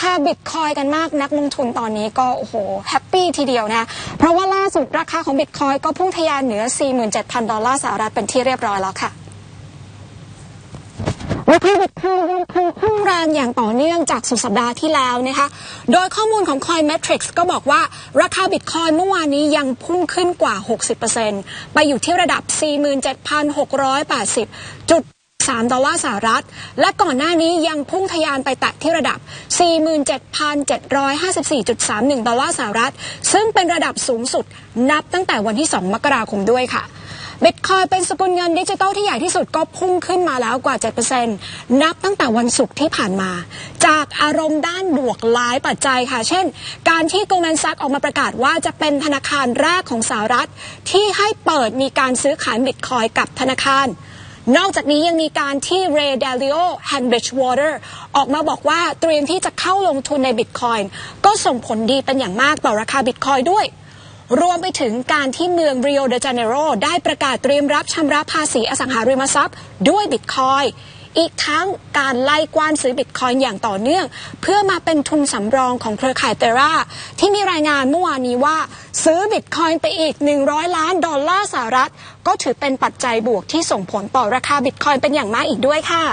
คาบิตคอยกันมากนักลงทุนตอนนี้ก็โอ้โหแฮปปี้ทีเดียวนะ เพราะว่าล่าสุดราคาของบิตคอยก็พุ่งทะยานเหนือ 47,000 ดอลลาร์สหรัฐเป็นที่เรียบร้อยแล้วค่ะราคาบิตคอยยังคงพุ่งแรงอย่างต่อเนื่องจากสุดสัปดาห์ที่แล้วนะคะ โดยข้อมูลของ Coinmetrics ก็บอกว่าราคาบิตคอยเมื่อวานนี้ยังพุ่งขึ้นกว่า 60%ไปอยู่ที่ระดับ 47,680จุด 3 ดอลลาร์สหรัฐ และก่อนหน้านี้ยังพุ่งทะยานไปแตะที่ระดับ 47,754.31 ดอลลาร์สหรัฐ ซึ่งเป็นระดับสูงสุดนับตั้งแต่วันที่ 2 มกราคมด้วยค่ะบิตคอยเป็นสกุลเงินดิจิตอลที่ใหญ่ที่สุดก็พุ่งขึ้นมาแล้วกว่า 7%นับตั้งแต่วันศุกร์ที่ผ่านมา จากอารมณ์ด้านบวกหลายปัจจัยค่ะ เช่น การที่ Goldman Sachs ออกมาประกาศว่าจะเป็นธนาคารแรกของสหรัฐ ที่ให้เปิดมีการซื้อขายบิตคอยกับธนาคาร นอกจากนี้ยังมีการที่ Ray Dalio h a n b r i d g e Water ออกมาบอกว่าเตรียมที่จะเข้าลงทุนในบิตคอยน์ก็ส่งผลดีเป็นอย่างมากต่อราคาบิตคอยด้วย รวมไปถึงการที่เมือง Rio de Janeiro ได้ประกาศเตรียมรับชำระภาษีอสังหาริมทรัพย์ ด้วยบิตคอยอีกทั้งการไล่กว้านซื้อบิตคอยอย่างต่อเนื่อง เพื่อมาเป็นทุนสำรองของเครือข่ายเตราที่มีรายงานเมื่อวานนี้ว่า ซื้อบิตคอยไปอีก 100 ล้านดอลลาร์สหรัฐ ก็ถือเป็นปัจจัยบวกที่ส่งผลต่อราคาบิตคอยเป็นอย่างมากอีกด้วยค่ะ